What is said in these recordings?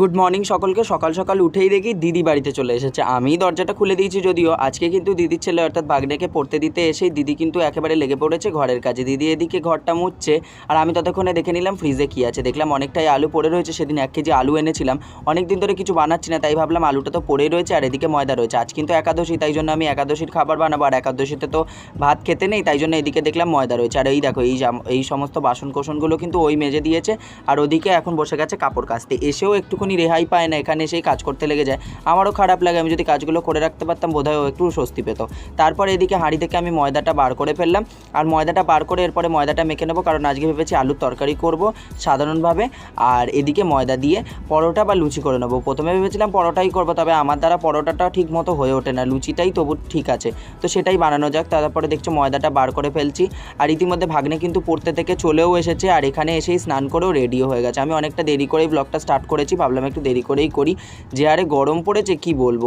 Good morning সকলকে। সকাল সকাল উঠেই দেখি দিদি বাড়িতে চলে এসেছে। আমি দরজাটা খুলে দিয়েছি যদিও। আজকে কিন্তু দিদির ছেলে অর্থাৎ বাগনেকে পড়তে দিতে এসেই দিদি কিন্তু একেবারে লেগে পড়েছে ঘরের কাজে। দিদি এদিকে ঘরটা মুছছে আর আমি ততক্ষণে দেখে নিলাম ফ্রিজে কী আছে। দেখলাম অনেকটাই আলু পড়ে রয়েছে। সেদিন এক কেজি আলু এনেছিলাম। অনেক দিন ধরে কিছু বানাচ্ছি না, তাই ভাবলাম আলুটা তো পড়েই রয়েছে আর এদিকে ময়দা রয়েছে। আজ কিন্তু একাদশী, তাই জন্য আমি একাদশীর খাবার বানাবো। আর একাদশীতে তো ভাত খেতে নেই, তাই জন্য এদিকে দেখলাম ময়দা রয়েছে। আর এই দেখো, এই এই সমস্ত বাসন কোসনগুলো কিন্তু ওই মেজে দিয়েছে। আর ওদিকে এখন বসে গেছে কাপড় কাচতে। এসেও একটুখানি রেহাই পায় না, এখানে এসেই কাজ করতে লেগে যায়। আমারও খারাপ লাগে, আমি যদি কাজগুলো করে রাখতে পারতাম, বোধহয় একটু স্বস্তি পেত। তারপর এদিকে হাঁড়ি থেকে আমি ময়দাটা বার করে ফেললাম। আর ময়দাটা বার করে এরপরে ময়দাটা মেখে নেব, কারণ আজকে ভেবেছি আলুর তরকারি করব সাধারণভাবে। আর এদিকে ময়দা দিয়ে পরোটা বা লুচি করে নেব। প্রথমে ভেবেছিলাম পরোটাই করব, তবে আমার দ্বারা পরোটাটা ঠিক মতো হয়ে ওঠে না। লুচিটাই তবু ঠিক আছে। তো সেটাই বানানো যাক, তারপরে দেখছ ময়দাটা বার করে ফেলছি। আর ইতিমধ্যে ভাগ্নে কিন্তু পড়তে থেকে চলেও এসেছে, আর এখানে এসেই স্নান করেও রেডিও হয়ে গেছে। আমি অনেকটা দেরি করেই ব্লগটা স্টার্ট করেছি, ভাবলাম একটু দেরি করেই করি। যে আরে গরম পড়েছে, কি বলব?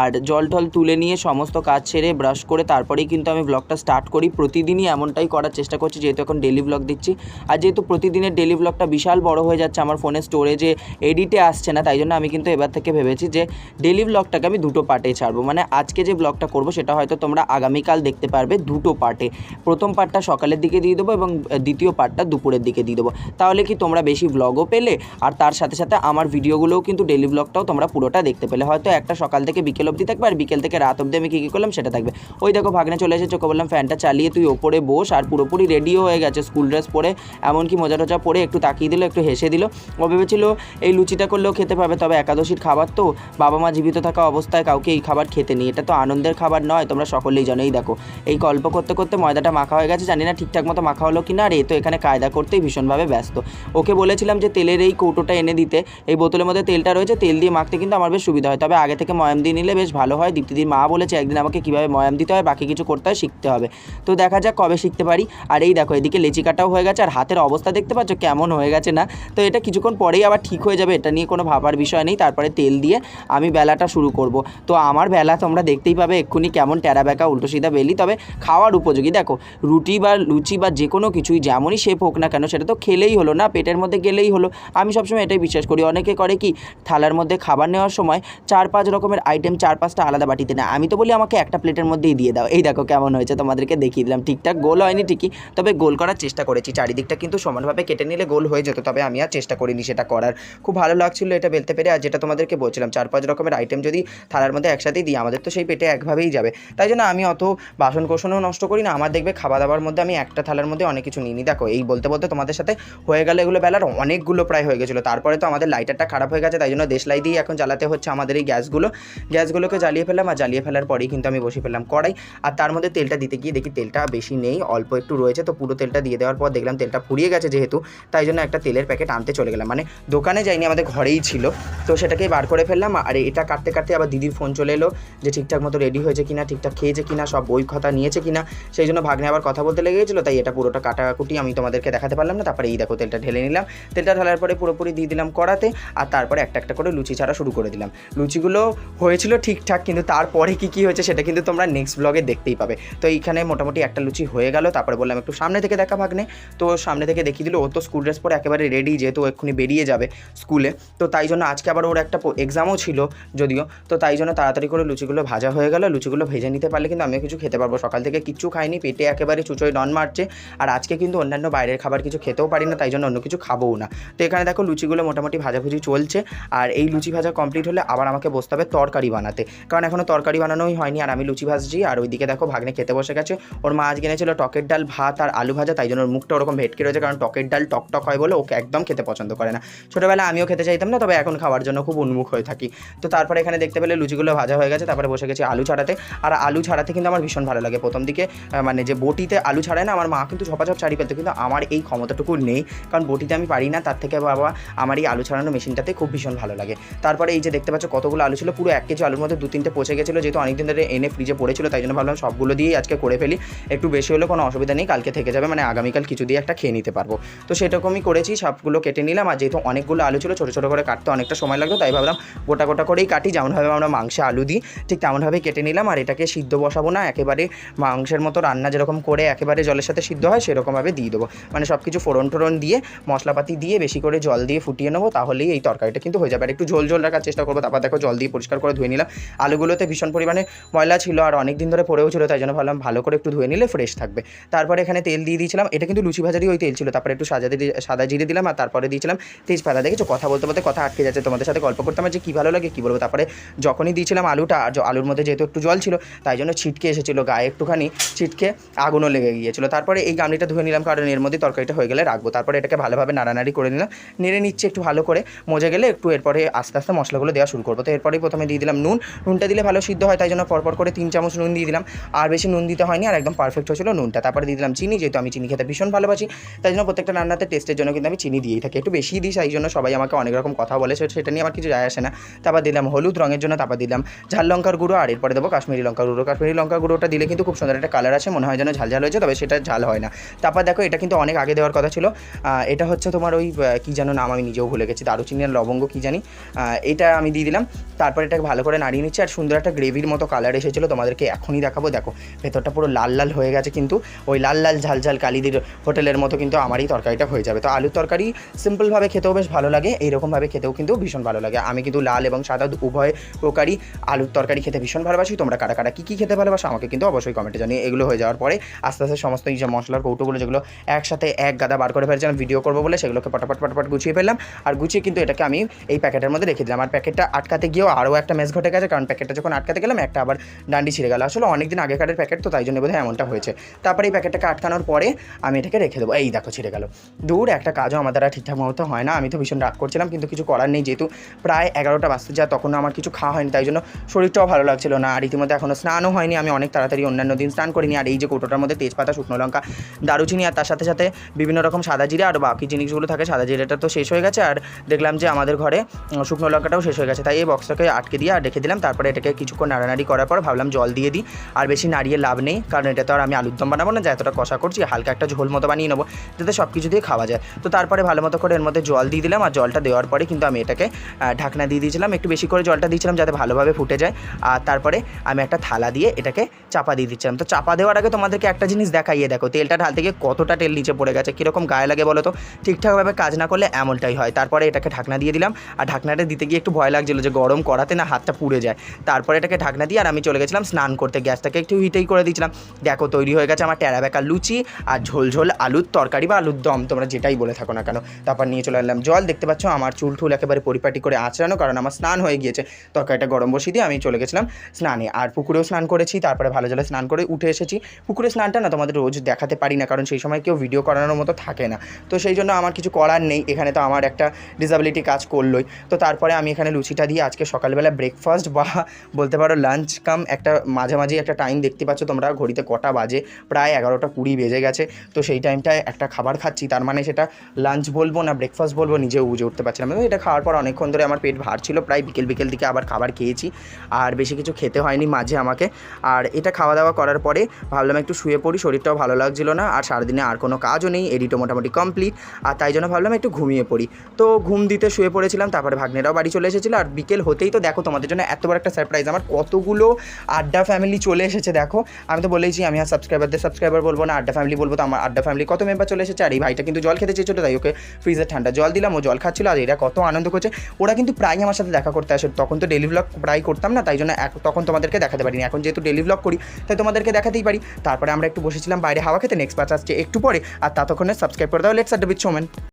আর জল টল তুলে নিয়ে সমস্ত কাজ সেরে ব্রাশ করে তারপরেই কিন্তু আমি ব্লগটা স্টার্ট করি। প্রতিদিনই এমনটাই করার চেষ্টা করছি, যেহেতু এখন ডেলি ব্লগ দিচ্ছি। আর যেহেতু প্রতিদিনের ডেলি ব্লগটা বিশাল বড় হয়ে যাচ্ছে আমার ফোনে স্টোরেজে এডিটে আসছে না, তাই জন্য আমি কিন্তু এবার থেকে ভেবেছি যে ডেলি ব্লগটাকে আমি দুটো পার্টে ছাড়বো। মানে আজকে যে ব্লগটা করব, সেটা হয়তো তোমরা আগামীকাল দেখতে পারবে দুটো পার্টে প্রথম পার্টটা সকালের দিকে দিয়ে দেবো এবং দ্বিতীয় পার্টটা দুপুরের দিকে দিয়ে দেবো। তাহলে কি তোমরা বেশি ব্লগও পেলে? আর তার সাথে সাথে আমার ভিডিওগুলোও কিন্তু ডেলি ব্লগটাও তোমরা পুরোটা দেখতে পেলে। হয়তো একটা সকাল থেকে বিকেল অবধি থাকবে, আর বিকেল থেকে রাত অবধি আমি কী কী করলাম সেটা থাকবে। ওই দেখো, ভাগ্নে চলে এসেছে চোখে বললাম, ফ্যানটা চালিয়ে তুই ওপরে বস, আর পুরোপুরি রেডিও হয়ে গেছে স্কুল ড্রেস পরে। এমনকি মজা টোজা পরে একটু তাকিয়ে দিল, একটু হেসে দিল। ও ভেবেছিল এই লুচিটা করলেও খেতে পাবে, তবে একাদশীর খাবার তো, বাবা মা জীবিত থাকা অবস্থায় কাউকে এই খাবার খেতে নেই। এটা তো আনন্দের খাবার নয়, তোমরা সকলেই জানো এই দেখো। এই গল্প করতে করতে ময়দাটা মাখা হয়ে গেছে জানি না ঠিকঠাক মতো মাখা হলো কি না আর এ তো এখানে কায়দা করতেই ভীষণভাবে ব্যস্ত। ওকে বলেছিলাম যে, তেলের এই কৌটোটা এনে দিতে। এই বোতলের মধ্যে তেলটা রয়েছে, তেল দিয়ে মাখতে কিন্তু আমার বেশ সুবিধা হয়। তবে আগে থেকে ময়াম দিয়ে নিলে বেশ ভালো হয়। দীপ্তিদির মা বলেছে, একদিন আমাকে কীভাবে ময়াম দিতে হয়, বাকি কিছু করতে হয়, শিখতে হবে। তো দেখা যাক কবে শিখতে পারি। আর এই দেখো, এদিকে লেচি কাটাও হয়ে গেছে, আর হাতের অবস্থা দেখতে পাচ্ছ কেমন হয়ে গেছে না? তো এটা কিছুক্ষণ পরেই আবার ঠিক হয়ে যাবে, এটা নিয়ে কোনো ভাবার বিষয় নেই। তারপরে তেল দিয়ে আমি বেলাটা শুরু করব। তো আমার বেলা তোমরা দেখতেই পাবে এক্ষুনি কেমন ট্যারা ব্যাকা উল্টো সিধা বেলি। তবে খাওয়ার উপযোগী, দেখো, রুটি বা লুচি বা যে কোনো কিছুই যেমনই শেপ হোক না কেন, সেটা তো খেলেই হলো না, পেটের মধ্যে গেলেই হলো। আমি সবসময় এটাই বিশ্বাস করি, অনেকে করে কি থালার মধ্যে খাবার নেওয়ার সময় চার পাঁচ রকমের আইটেম চার পাঁচটা আলাদা বাটিতে না আমি তো বলি আমাকে একটা প্লেটের মধ্যেই দিয়ে দাও। এই দেখো কেমন হয়েছে, তোমাদেরকে দেখিয়ে দিলাম। ঠিকঠাক গোল হয়নি ঠিকই, তবে গোল করার চেষ্টা করেছি। চারিদিকটা কিন্তু সমানভাবে কেটে নিলে গোল হয়ে যেত, তবে আমি আর চেষ্টা করিনি সেটা করার। খুব ভালো লাগছিল এটা বেলতে পেরে। আর যেটা তোমাদেরকে বলছিলাম, চার পাঁচ রকমের আইটেম যদি থালার মধ্যে একসাথেই দিই, আমাদের তো সেই পেটে একভাবেই যাবে। তাই জন্য আমি অত বাসন কোসনও নষ্ট করি না। আমার দেখবে খাওয়া দাওয়ার মধ্যে আমি একটা থালার মধ্যে অনেক কিছু নিইনি দেখো, এই বলতে বলতে তোমাদের সাথে হয়ে গেল এগুলো বেলার অনেকগুলো প্রায় হয়ে গেছিল। তারপরে তো আমাদের লাইটারটা খারাপ হয়ে গেছে, তাই জন্য দেশলাই দিয়ে এখন জ্বালাতে হচ্ছে আমাদের এই গ্যাসগুলো। গ্যাসগুলোকে জ্বালিয়ে ফেললাম, আর জ্বালিয়ে ফেলার পরেই কিন্তু আমি বসে ফেললাম কড়াই। আর তার মধ্যে তেলটা দিতে গিয়ে দেখি তেলটা বেশি নেই, অল্প একটু রয়েছে, তো পুরো তেলটা দিয়ে দেওয়ার পর দেখলাম তেলটা ফুরিয়ে গেছে যেহেতু, তাই জন্য একটা তেলের প্যাকেট আনতে চলে গেলাম। মানে দোকানে যাইনি, আমাদের ঘরেই ছিল, তো সেটাকেই বার করে ফেললাম। আর এটা কাটতে কাটতে আবার দিদির ফোন চলে এলো যে ঠিকঠাক মতো রেডি হয়েছে কিনা, ঠিকঠাক খেয়েছে কিনা, সব বই খাতা নিয়েছে কিনা, সেই জন্য ভাগ্নে আবার কথা বলতে লেগে গেছিল, তাই এটা পুরোটা কাটাকুটি আমি তোমাদেরকে দেখাতে পারলাম না, তারপরে এই দেখো তেলটা ঢেলে নিলাম। তেলটা ঢালার পরে পুরোপুরি দিয়ে দিলাম কড়াতে আর তারপরে একটা একটা করে লুচি ছাড়া শুরু করে দিলাম। লুচিগুলো হয়েছিল ঠিকঠাক, কিন্তু তারপরে কি কি হয়েছে সেটা কিন্তু তোমরা নেক্সট ব্লগে দেখতেই পাবে। তো এইখানে মোটামুটি একটা লুচি হয়ে গেল, তারপরে বললাম একটু সামনে থেকে দেখা ভাগ্নে। তো সামনে থেকে দেখিয়ে দিল, ও তো স্কুল ড্রেস পরে একেবারে রেডি যেহেতু এক্ষুনি বেরিয়ে যাবে স্কুলে তো তাই জন্য আজকে আবার ওর একটা এক্সামও ছিল যদিও। তো তাই জন্য তাড়াতাড়ি করে লুচিগুলো ভাজা হয়ে গেল। লুচিগুলো ভেজে নিতে পারলে কিন্তু আমি কিছু খেতে পারব। সকাল থেকে কিচ্ছু খাইনি, পেটে একেবারে চুচোয় ডন মারছে। আর আজকে কিন্তু অন্যান্য বাইরের খাবার কিছু খেতেও পারি না, তাই জন্য অন্য কিছু খাবোও না। তো এখানে দেখো লুচিগুলো মোটামুটি ভাজাভুজি চলছে আর এই লুচি ভাজা কমপ্লিট হলে আবার আমাকে বসতে হবে তরকারি বানাতে। কারণ এখনও তরকারি বানানোই হয়নি আর আমি লুচি ভাজছি আর ওইদিকে দেখো ভাগ্নে খেতে বসে গেছে। ওর মা আজ কিনেছিল টকের ডাল, ভাত আর আলু ভাজা, তাই জন্য ওর মুখটা ওরকম ভেটকে রয়েছে কারণ টকের ডাল টক টক হয় বলে ওকে একদম খেতে পছন্দ করে না। ছোটোবেলায় আমিও খেতে চাইতাম না, তবে এখন খাওয়ার জন্য খুব উন্মুখ হয়ে থাকি। তো তারপরে এখানে দেখতে পেলে লুচিগুলো ভাজা হয়ে গেছে, তারপরে বসে গেছি আলু ছাড়াতে। আর আলু ছাড়াতে কিন্তু আমার ভীষণ ভালো লাগে। প্রথম দিকে মানে যে বটিতে আলু ছাড়ায় না, আমার মা কিন্তু ঝপাঝপ ছাড়ি পেতো কিন্তু আমার এই ক্ষমতাটুকু নেই। কারণ বটিতে আমি পারি না, তার থেকে বাবা, আমার এই আলু ছাড়ানো মেশিনটাতে খুব ভীষণ ভালো লাগে। তারপরে এই যে দেখতে পাচ্ছ কতগুলো আলু ছিল, পুরো এক কেজি আলুর মধ্যে দু তিনটে পচে গেছিল, যেহেতু অনেকদিন ধরে এনে ফ্রিজে পড়েছিল, তাই জন্য ভাবলাম সবগুলো দিয়েই আজকে করে ফেলি। একটু বেশি হলে কোনো অসুবিধা নেই, কালকে থেকে যাবে মানে আগামীকাল কিছু দিয়ে একটা খেয়ে নিতে পারব। তো সেরকমই করেছি, সবগুলো কেটে নিলাম, আর যেহেতু অনেকগুলো আলু ছিল, ছোটো ছোটো করে কাটতে অনেকটা সময় লাগতো, তাই ভাবলাম গোটা গোটা করেই কাটি, যেমনভাবে আমরা মাংসে আলু দিই, ঠিক তেমনভাবে কেটে নিলাম, আর এটাকে সিদ্ধ বসাবো না, একেবারে মাংসের মতো রান্না যেরকম করে একেবারে জলের সাথে সিদ্ধ হয়, সেরকমভাবে দিয়ে দেবো। মানে সব কিছু ফোড়ন টোড়ন দিয়ে, মশলাপাতি দিয়ে, বেশি করে জল দিয়ে ফুটিয়ে নেব, তাহলেই এই তরকারিটা কিন্তু হয়ে যাবে। আর একটু ঝোল ঝোল রাখার চেষ্টা করব, তারপর দেখো জল দিয়ে পরিষ্কার করে ধুয়ে নিলাম। আলুগুলোতে ভীষণ পরিমাণে ময়লা ছিল, আর অনেক দিন ধরে পড়েও ছিল, তাই জন্য ভাবলাম ভালো করে একটু ধুয়ে নিলে ফ্রেশ থাকবে। তারপরে এখানে তেল দিয়ে দিয়েছিলাম, এটা কিন্তু লুচি ভাজারই ওই তেল ছিল, তারপরে একটু সাজা দিয়ে সাদা জিরে দিলাম, আর তারপরে দিয়েছিলাম তেজপাতা। দেখেছ? কথা বলতে বলতে কথা আটকে যাচ্ছে, তোমাদের সাথে গল্প করতে করতাম যে কী ভালো লাগে, কী বলব? তারপরে যখনই দিয়েছিলাম আলুটা, আর আলুর মধ্যে যেহেতু একটু জল ছিল, তাই জন্য ছিটকে এসেছিল, গায়ে একটুখানি ছিটকে আগুনও লেগে গিয়েছিল। তারপরে এই গামলিটা ধুয়ে নিলাম, কারণ এর মধ্যে তরকারিটা হয়ে গেলে রাখব। তারপরে এটাকে ভালোভাবে নাড়ানাড়ি করে নিলাম, নেড়ে নিচ্ছে একটু ভালো করে। মজে গেলে একটু এরপরে আস্তে আস্তে মশলাগুলো দেওয়া শুরু করব। তো এরপরেই প্রথমে দিয়ে দিলাম নুন। নুনটা দিলে ভালো সিদ্ধ হয়, তাই জন্য পরপর করে তিন চামচ নুন দিয়ে দিলাম। আর বেশি নুন দিতে হয়নি, আর একদম পারফেক্ট হয়েছিল নুনটা। তারপরে দিয়ে দিলাম চিনি, যেহেতু আমি চিনি খেতে ভীষণ ভালোবাসি, তাই জন্য প্রত্যেকটা রান্নাতে টেস্টের জন্য কিন্তু আমি চিনি দিয়েই থাকি। একটু বেশি দিই, সেই জন্য সবাই আমাকে অনেক রকম কথা বলেছে সেটা নিয়ে আমার কিছু যায় আসে না। তারপর দিলাম হলুদ রঙের জন্য, তারপর দিলাম ঝাল লঙ্কার গুঁড়ো, আর এরপরে দেবো কাশ্মীরি লঙ্কার গুঁড়ো। কাশ্মীরি লঙ্কার গুঁড়োটা দিলে কিন্তু খুব সুন্দর একটা কালার আছে মনে হয় যেন ঝাল ঝাল হয়েছে, তবে সেটা ঝাল হয় না। তারপর দেখো, এটা কিন্তু অনেক আগে দেওয়ার কথা ছিল। এটা হচ্ছে তোমার ওই কী যেন নাম আমি নিজেও ভুলে গেছি দারুচিনি আর লবঙ্গ কী জানি এটা আমি দিয়ে দিলাম। তারপর এটাকে ভালো করে নাড়িয়ে নিচ্ছি, আর সুন্দর একটা গ্রেভির মতো কালার এসেছিল, তোমাদেরকে এখনই দেখাবো। দেখো, ভেতরটা পুরো লাল লাল হয়ে গেছে কিন্তু, ওই লাল লাল ঝাল ঝাল কালিদির হোটেলের মতো কিন্তু আমারই তরকারিটা হয়ে যাবে। তো আলুর তরকারি সিম্পলভাবে খেতেও বেশ ভালো লাগে এইরকমভাবে খেতেও কিন্তু ভীষণ ভালো লাগে। আমি কিন্তু লাল এবং সাদা উভয় প্রকারই আলুর তরকারি খেতে ভীষণ ভালোবাসি। তোমরা কারা কারা কী কী খেতে ভালোবাসো আমাকে কিন্তু অবশ্যই কমেন্টে জানিয়ে এগুলো হয়ে যাওয়ার পরে, আস্তে আস্তে সমস্ত এই যে মশলার কৌটোগুলো যেগুলো একসাথে এক গাদা বার করে ফেলছিলাম ভিডিও করব বলে সেগুলোকে পটাপট পটাপট গুছিয়ে ফেললাম। আর গুছিয়ে কিন্তু এটাকে আমি এই প্যাকেটের মধ্যে রেখে দিলাম। আর প্যাকেটটা আটকাতে গিয়েও আরও একটা মেস ঘটে গেছে, কারণ প্যাকেটটা যখন আটকাতে গেলাম, একটা আবার ডান্ডি ছিঁড়ে গেল। আসলে অনেকদিন আগেকারের প্যাকেট তো, তাই জন্য বোধহয় এমনটা হয়েছে। তারপরে এই প্যাকেটটাকে আটকানোর পরে আমি এটাকে রেখে দেবো। এই দেখো, ছিঁড়ে গেল। দূর একটা কাজও আমার দ্বারা ঠিকঠাক মতো হয় না। আমি তো ভীষণ রাগ করছিলাম, কিন্তু কিছু করার নেই। যেহেতু প্রায় এগারোটা বাজতে যায়, তখনও আমার কিছু খাওয়া হয়নি, তাই জন্য শরীরটাও ভালো লাগছিল না। আর ইতিমধ্যে এখনও স্নানও হয়নি। আমি অনেক তাড়াতাড়ি অন্যান্য দিন স্নান করিনি আর এই যে কৌটোটার মধ্যে তেজপাতা, শুকনো লঙ্কা, দারুচিনি, আর তার সাথে সাথে বিভিন্ন রকম সাদা জিরে আর বাকি জিনিসগুলো থাকে, সাদা জিরেটা তো শেষ হয়ে গেছে। আর দেখলাম যে আমাদের ঘরে শুকনো লঙ্কাটাও শেষ হয়ে গেছে। তাই এই বক্সটাকে আটকে দিয়ে আর রেখে দিলাম। তারপরে এটাকে কিছুক্ষণ নাড়ানাড়ি করার পর ভাবলাম জল দিয়ে দিই। আর বেশি নাড়িয়ে লাভ নেই, কারণ এটা তো আর আমি আলুর দম বানাবো না, যা এতটা কষা করছি, হালকা একটা ঝোল মতো বানিয়ে নেব, যাতে সব কিছু দিয়ে খাওয়া যায়। তো তারপরে ভালো মতো করে এর মধ্যে জল দিয়ে দিলাম, আর জলটা দেওয়ার পরে কিন্তু আমি এটাকে ঢাকনা দিয়ে দিয়েছিলাম। একটু বেশি করে জলটা দিয়েছিলাম যাতে ভালোভাবে ফুটে যায়। আর তারপরে আমি একটা থালা দিয়ে এটাকে চাপা দিয়ে দিচ্ছিলাম। তো চাপা দেওয়ার আগে তোমাদেরকে একটা জিনিস দেখাইয়ে দেখো, তেলটা ঢাল থেকে কতটা তেল নিচে পড়ে গেছে, কীরকম গায়ে লাগে বলো তো? ঠিকঠাকভাবে কাজ না করলে এমনটাই হয়। তারপরে এটাকে ঢাকনা দিয়ে দিলাম। আর ঢাকনাটা দিতে গিয়ে একটু ভয় লাগছিল যে গরম করাতে না হাতটা পুড়ে যায়। তারপরে এটাকে ঢাকনা দিয়ে আর আমি চলে গেছিলাম স্নান করতে। গ্যাসটাকে একটু হিটেই করে দিয়েছিলাম। দেখো, তৈরি হয়ে গেছে আমার টেরা বেকা লুচি আর ঝোল ঝোল আলুর তরকারি বা আলুর দম, তোমরা যেটাই বলে থাকো না কেন। তারপর নিয়ে চলে এলাম জল। দেখতে পাচ্ছ আমার চুল ঠুল একেবারে পরিপাটি করে আঁচড়ানো, কারণ আমার স্নান হয়ে গিয়েছে। তরকারিটা গরম বসিয়ে দিয়ে আমি চলে গেছিলাম স্নানে। আর পুকুরেও স্নান করেছি, তারপরে ভালো জলে স্নান করে উঠে এসেছি। পুকুরে স্নানটা না তোমাদের রোজ দেখাতে পারি না, কারণ সেই সময় কেউ ভিডিও করানোর মতো থাকে না। তো সেই জন্য আমার কিছু করার নেই। এখানে তো আমার একটা ডিসাবিলিটি কাজ করলোই। তো তারপরে আমি এখানে লুচিটা দিয়ে আজকে সকালবেলা ব্রেকফাস্ট বা বলতে পারো লাঞ্চ কাম একটা মাঝামাঝি একটা টাইম দেখতে পাচ্ছ তোমরা, ঘড়িতে কটা বাজে, প্রায় এগারোটা কুড়ি বেজে গেছে। তো সেই টাইমটায় একটা খাবার খাচ্ছি, তার মানে সেটা লাঞ্চ বলব না ব্রেকফাস্ট বলব, নিজেও বুঝে উঠতে পারছিলাম। এটা খাওয়ার পর অনেকক্ষণ ধরে আমার পেট ভার ছিল, প্রায় বিকেল বিকেল দিকে আবার খাবার খেয়েছি, আর বেশি কিছু খেতে হয়নি মাঝে আমাকে। আর এটা খাওয়া দাওয়া করার পরে ভাবলাম একটু শুয়ে পড়ি, শরীরটাও ভালো লাগছিল না, আর সারাদিনে আর কোনো কাজও নেই, এডিটও মোটামুটি কমপ্লিট আর তাই জন্য ভাবলাম একটু ঘুমিয়ে পড়ি। তো ঘুম দিতে শুয়ে পড়েছিলাম, তারপরে ভাগ্নেরাও বাড়ি চলে এসেছিল। আর বিকেল হতেই তো দেখো, তোমাদের জন্য এত বড় একটা সারপ্রাইজ আমার কতগুলো আড্ডা ফ্যামিলি চলে এসেছে, দেখো। আমি তো বলেইছি, আমি আর সাবস্ক্রাইবারদের সাবস্ক্রাইবার বলব না, আড্ডা ফ্যামিলি বলব, তো আমার আড্ডা ফ্যামিলি কত মেম্বার চলে এসেছে। আর এই ভাইটা কিন্তু জল খেতে চেয়েছিল, তাই ওকে ফ্রিজের ঠান্ডা জল দিলাম, ও জল খাচ্ছিল, আর এরা কত আনন্দ করছে। ওরা কিন্তু প্রায় আমার সাথে দেখা করতে আসে, তখন তো ডেলি ব্লগ প্রায় করতাম না, তাই জন্য তখন তোমাদেরকে দেখাতে পারিনি। এখন যেহেতু ডেলি ব্লগ করি, তাই তোমাদেরকে দেখাতেই পারি। তারপরে আমরা একটু বসেছিলাম বাইরে হাওয়া খেতে নেক্সট পাঁচ আসছে একটু পরে, আর ততক্ষণে সাবস্ক্রাইব করে দাও লেটস আড্ডা বিচ